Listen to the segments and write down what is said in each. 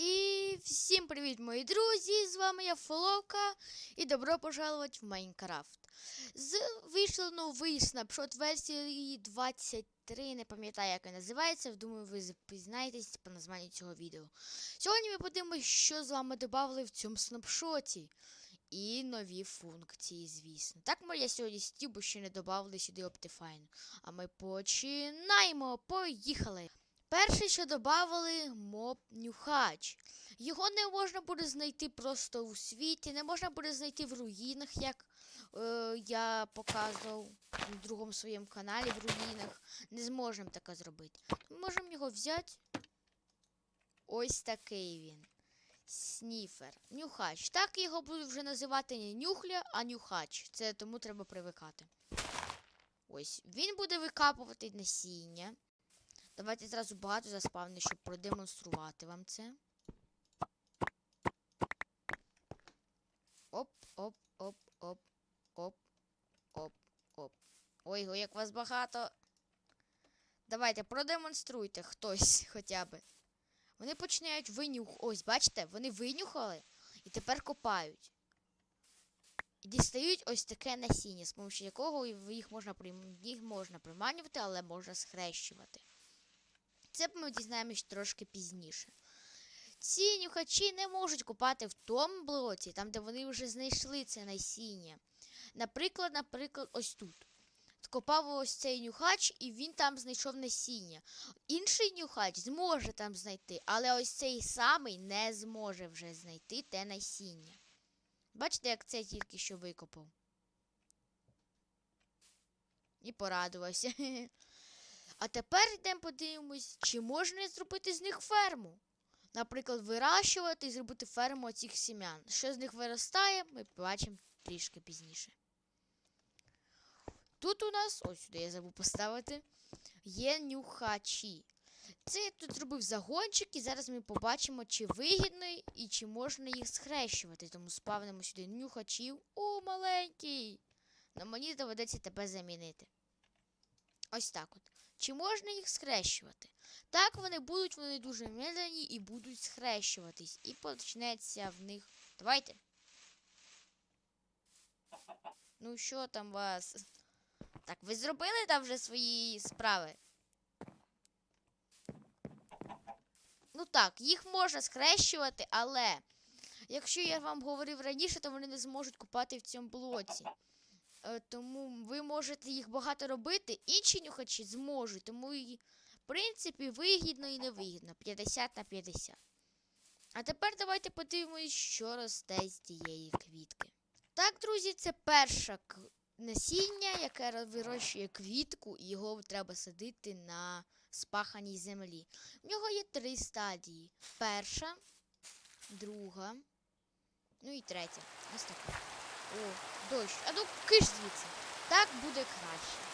І всім привіт, мої друзі! З вами я Фоловка і добро пожаловать в Майнкрафт. З вийшов новий снапшот версії 23, не пам'ятаю, як він називається. Думаю, ви пізнаєтесь по названню цього відео. Сьогодні ми подивимося, що з вами додали в цьому снапшоті. І нові функції, звісно. Так ми я сьогодні стів, бо ще не додали сюди Optifine. А ми починаємо. Поїхали! Перше, що додали моб нюхач. Його не можна буде знайти просто у світі, не можна буде знайти в руїнах, як е, я показував у другому своєму каналі в руїнах. Не зможемо таке зробити. Ми можемо його взяти. Ось такий він. Сніфер. Нюхач. Так його будуть вже називати не нюхля, а нюхач. Це тому треба привикати. Ось. Він буде викапувати насіння. Давайте зразу багато заспавню, щоб продемонструвати вам це. Оп, оп, оп, оп, оп, оп, оп. Ой, ой, як вас багато. Давайте продемонструйте хтось хоча б. Вони починають винюх. Ось, бачите, вони винюхали і тепер копають. І дістають ось таке насіння, з помощью якого їх можна, їх можна приманювати, але можна схрещувати. Це ми дізнаємось трошки пізніше. Ці нюхачі не можуть купати в тому блоці, там, де вони вже знайшли це насіння. Наприклад, наприклад, ось тут. Копав ось цей нюхач, і він там знайшов насіння. Інший нюхач зможе там знайти, але ось цей самий не зможе вже знайти те насіння. Бачите, як це тільки що викопав? І порадувався. А тепер йдемо подивимось, чи можна зробити з них ферму. Наприклад, вирощувати і зробити ферму цих сім'ян. Що з них виростає, ми побачимо трішки пізніше. Тут у нас, ось сюди я забув поставити, є нюхачі. Це я тут зробив загончик, і зараз ми побачимо, чи вигідно і чи можна їх схрещувати. Тому спавнимо сюди нюхачів. О, маленький! Но мені доведеться тебе замінити. Ось так от. Чи можна їх схрещувати? Так, вони будуть, вони дуже медлені і будуть схрещуватись. І почнеться в них. Давайте. Ну, що там вас? Так, ви зробили там вже свої справи? Ну так, їх можна схрещувати, але якщо я вам говорив раніше, то вони не зможуть купати в цьому блоці. Е, Тому ви можете їх багато робити, інші нюхачі зможуть. Тому, і, в принципі, вигідно і невигідно. 50 на 50. А тепер давайте подивимось, що росте з тієї квітки. Так, друзі, це перше насіння, яке ро- вирощує квітку, і його треба садити на спаханій землі. В нього є три стадії: перша, друга, ну і третя. Ось така. О, дощ. А ну киш звідси. Так буде краще.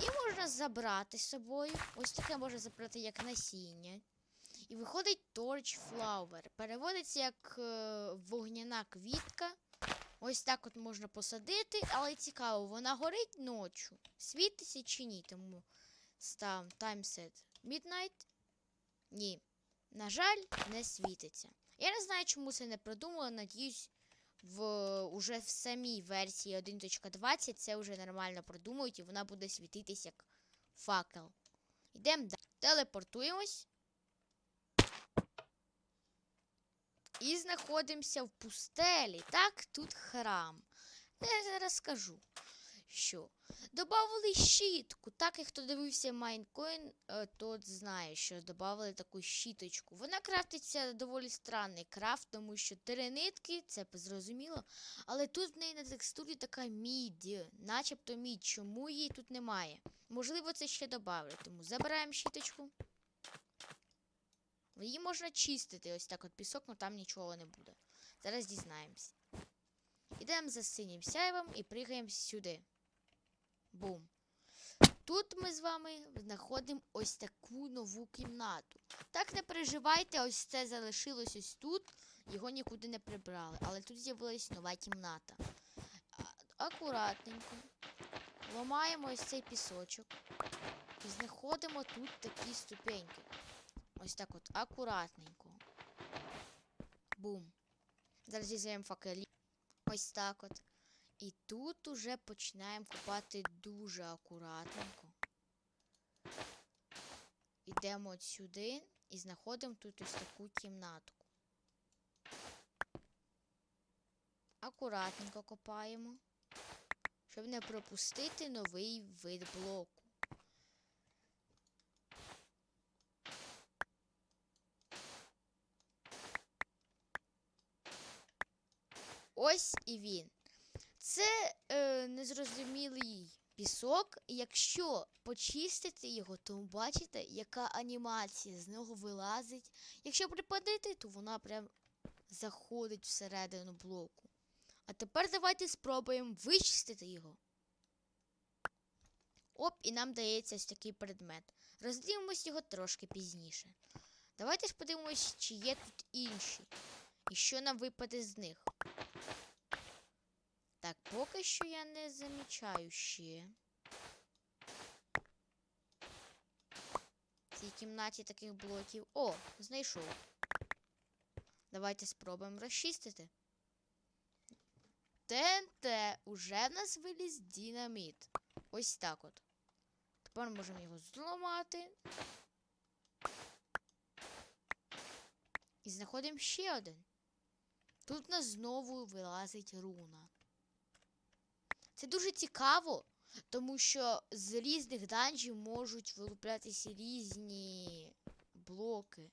І можна забрати з собою. Ось таке можна забрати як насіння. І виходить Torch Flower. Переводиться як е, вогняна квітка. Ось так от можна посадити, але цікаво, вона горить ночі. Світиться чи ні? Тому став timeset Midnight. Ні. На жаль, не світиться. Я не знаю, чому це не продумала. Надіюсь, в уже в самій версії 1.20 це вже нормально продумують і вона буде світитись як факел. Йдемо далі. Телепортуємось. І знаходимося в пустелі. Так, тут храм. Я зараз скажу, що Добавили щітку. Так, як хто дивився Майнкоін, е, тот знає, що додали таку щіточку. Вона крафтиться доволі странний крафт, тому що три нитки, це зрозуміло. Але тут в неї на текстурі така мідь, начебто мідь. Чому її тут немає? Можливо, це ще додавлять. Тому забираємо щіточку. Її можна чистити, ось так от пісок, але там нічого не буде. Зараз дізнаємось. Ідемо за синім сяйвом і пригаємо сюди. Бум. Тут ми з вами знаходимо ось таку нову кімнату. Так не переживайте, ось це залишилось ось тут, його нікуди не прибрали. Але тут з'явилась нова кімната. Акуратненько. Ламаємо ось цей пісочок. І знаходимо тут такі ступеньки. Ось так от, акуратненько. Бум. Зараз візьмемо факелі. Ось так от. І тут уже починаємо копати дуже акуратненько. Йдемо от сюди і знаходимо тут ось таку кімнатку. Акуратненько копаємо, щоб не пропустити новий вид блоку. Ось і він. Це е, незрозумілий пісок. Якщо почистити його, то бачите, яка анімація з нього вилазить. Якщо припадити, то вона прям заходить всередину блоку. А тепер давайте спробуємо вичистити його. Оп, і нам дається ось такий предмет. Роздивимось його трошки пізніше. Давайте ж подивимось, чи є тут інші. І що нам випаде з них. Так, поки що я не замічаю ще. В цій кімнаті таких блоків. О, знайшов. Давайте спробуємо розчистити. ТНТ, уже в нас виліз динаміт. Ось так от. Тепер можемо його зламати. І знаходимо ще один. Тут в нас знову вилазить руна. Це дуже цікаво, тому що з різних данжів можуть вилуплятися різні блоки.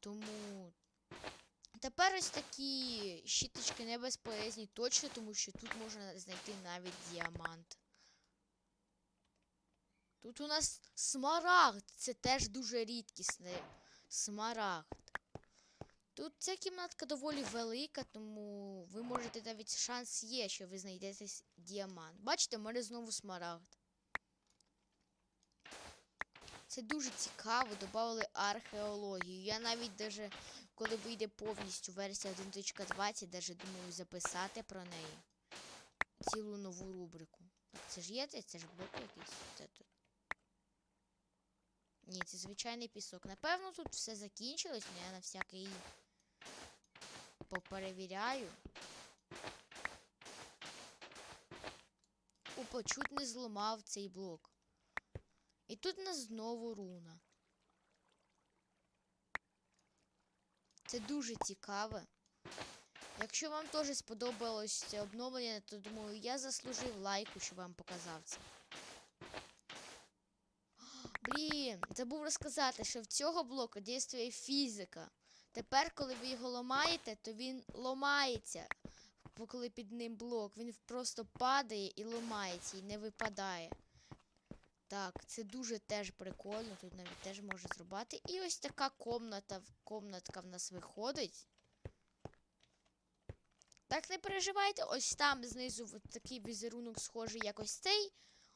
Тому тепер ось такі щіточки не точно, тому що тут можна знайти навіть діамант. Тут у нас смарагд, це теж дуже рідкісний смарагд. Тут ця кімнатка доволі велика, тому ви можете навіть шанс є, що ви знайдете діамант. Бачите, в мене знову смарагд. Це дуже цікаво, додали археологію. Я навіть даже, коли вийде повністю версія 1.20, даже думаю записати про неї. Цілу нову рубрику. Це ж є це? Це ж блок якийсь. Це тут. Ні, це звичайний пісок. Напевно, тут все закінчилось, але я на всякий поперевіряю. Опа, чуть не зламав цей блок. І тут у нас знову руна. Це дуже цікаве. Якщо вам теж сподобалось це обновлення, то думаю, я заслужив лайку, щоб вам показав це. Блін, забув розказати, що в цього блоку дійствує фізика. Тепер, коли ви його ламаєте, то він ламається. Коли під ним блок, він просто падає і ламається, і не випадає. Так, це дуже теж прикольно, тут навіть теж можна зробити. І ось така комната, комнатка в нас виходить. Так не переживайте, ось там знизу от такий візерунок схожий як ось цей.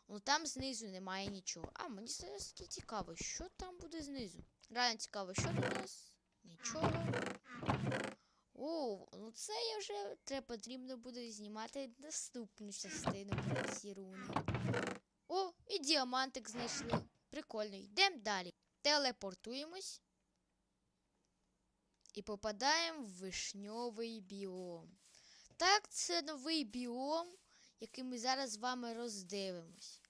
Ну там знизу немає нічого. А, мені зараз цікаво, що там буде знизу. Реально цікаво, що у нас? Нічого. О, ну це я вже треба потрібно буде знімати наступну частину про ці руни. О, і діамантик знайшли. Прикольно, йдемо далі. Телепортуємось. І попадаємо в вишньовий біом. Так, це новий біом, який ми зараз з вами роздивимось.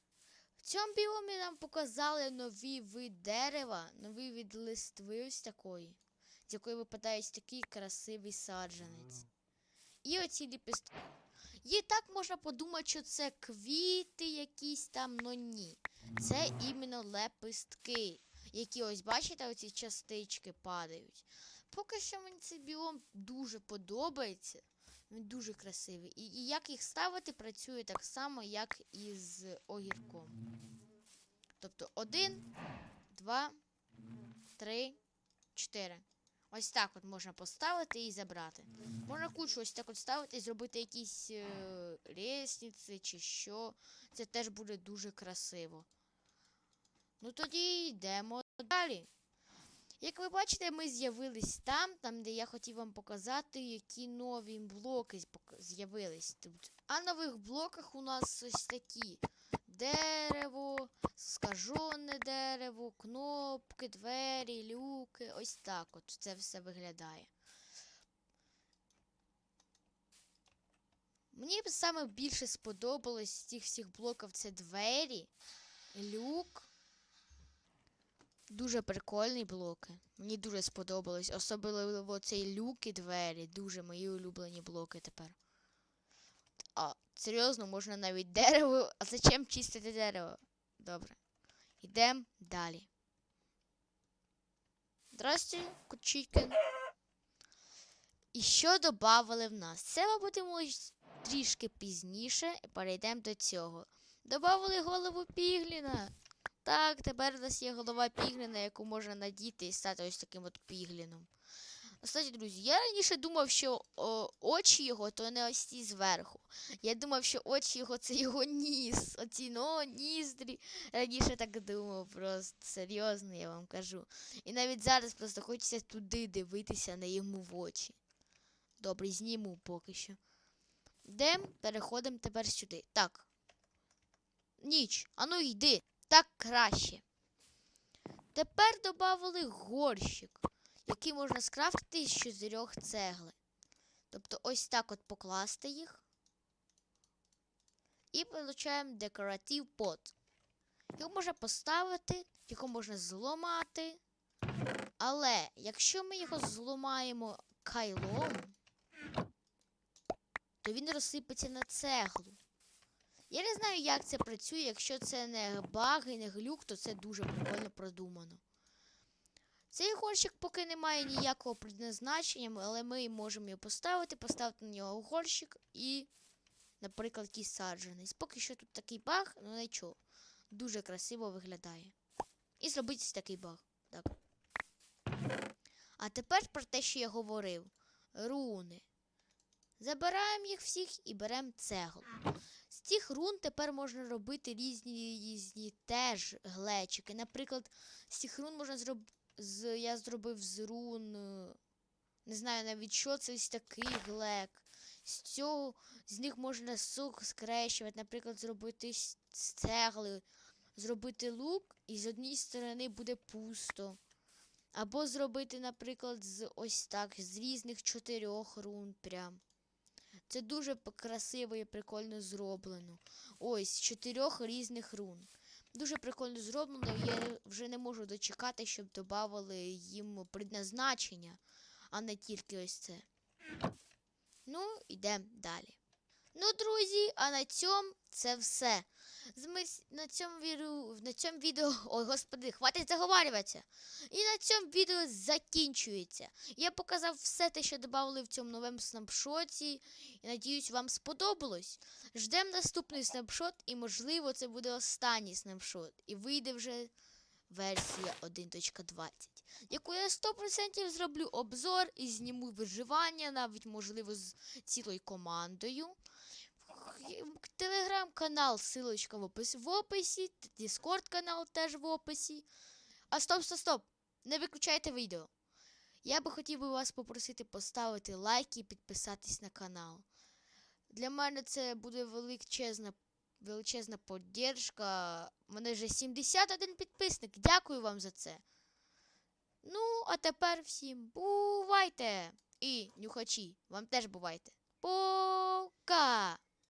В цьому біомі нам показали новий вид дерева, новий вид листви ось такої, з якої випадає ось такий красивий саджанець. І оці ліпістки. І так можна подумати, що це квіти якісь там, но ні. Це іменно лепестки, які ось бачите, оці частички падають. Поки що мені цей біом дуже подобається. Він дуже красивий. І, і як їх ставити, працює так само, як і з огірком. Тобто один, два, три, чотири. Ось так от можна поставити і забрати. Можна кучу ось так от ставити і зробити якісь е, лестниці чи що. Це теж буде дуже красиво. Ну тоді йдемо далі. Як ви бачите, ми з'явились там, там, де я хотів вам показати, які нові блоки з'явились тут. А нових блоках у нас ось такі: дерево, скажоне дерево, кнопки, двері, люки. Ось так от це все виглядає. Мені б саме більше сподобалось з тих всіх блоків це двері, люк. Дуже прикольні блоки. Мені дуже сподобалось. Особливо цей люк і двері. Дуже мої улюблені блоки тепер. А серйозно, можна навіть дерево. А зачем чистити дерево? Добре. Йдемо далі. Здрасте, Кучікін. І що додавали в нас? Це ми будемо трішки пізніше і перейдемо до цього. Добавили голову Пігліна. Так, тепер у нас є голова Пігліна, яку можна надіти і стати ось таким от Пігліном. Кстати, друзі, я раніше думав, що о, очі його то не ось ці зверху. Я думав, що очі його це його ніс. Оці ну, ніздрі. Раніше так думав, просто серйозно, я вам кажу. І навіть зараз просто хочеться туди дивитися на йому в очі. Добре, зніму поки що. Йдем, переходимо тепер сюди. Так. Ніч, ану йди. Так краще. Тепер додали горщик, який можна скрафтити з чотирьох цегли. Тобто ось так от покласти їх. І отримуємо декоратив пот. Його можна поставити, його можна зламати. Але якщо ми його зламаємо кайлом, то він розсипеться на цеглу. Я не знаю, як це працює. Якщо це не баг і не глюк, то це дуже прикольно продумано. Цей горщик поки не має ніякого предназначення, але ми можемо його поставити, поставити на нього горщик і, наприклад, якийсь саджанець. Поки що тут такий баг, ну нічого. Дуже красиво виглядає. І зробити такий баг. Так. А тепер про те, що я говорив. Руни. Забираємо їх всіх і беремо цеглу. З цих рун тепер можна робити різні різні теж глечики. Наприклад, з цих рун можна зробити. З, я зробив з рун. е, Не знаю навіть що це ось такий глек. З цього з них можна сук скрещувати, наприклад, зробити з цегли, зробити лук, і з однієї сторони буде пусто. Або зробити, наприклад, з ось так, з різних чотирьох рун прям. Це дуже красиво і прикольно зроблено. Ось, з чотирьох різних рун. Дуже прикольно зроблено. Я вже не можу дочекати, щоб додавали їм предназначення, а не тільки ось це. Ну, йдемо далі. Ну, друзі, а на цьому це все. На цьому відео, на цьому відео, ой, господи, хватить заговарюватися. І на цьому відео закінчується. Я показав все те, що додали в цьому новому снапшоті. І надіюсь, вам сподобалось. Ждемо наступний снапшот, і можливо це буде останній снапшот. І вийде вже версія 1.20, яку я 100% зроблю обзор і зніму виживання, навіть можливо з цілою командою. Телеграм-канал, силочка в описі, в описі, Дискорд канал теж в описі. А стоп, стоп, стоп! Не виключайте відео. Я би хотів би вас попросити поставити лайк і підписатись на канал. Для мене це буде величезна, величезна поддержка. У мене вже 71 підписник. Дякую вам за це. Ну, а тепер всім бувайте! І нюхачі, вам теж бувайте. Пока!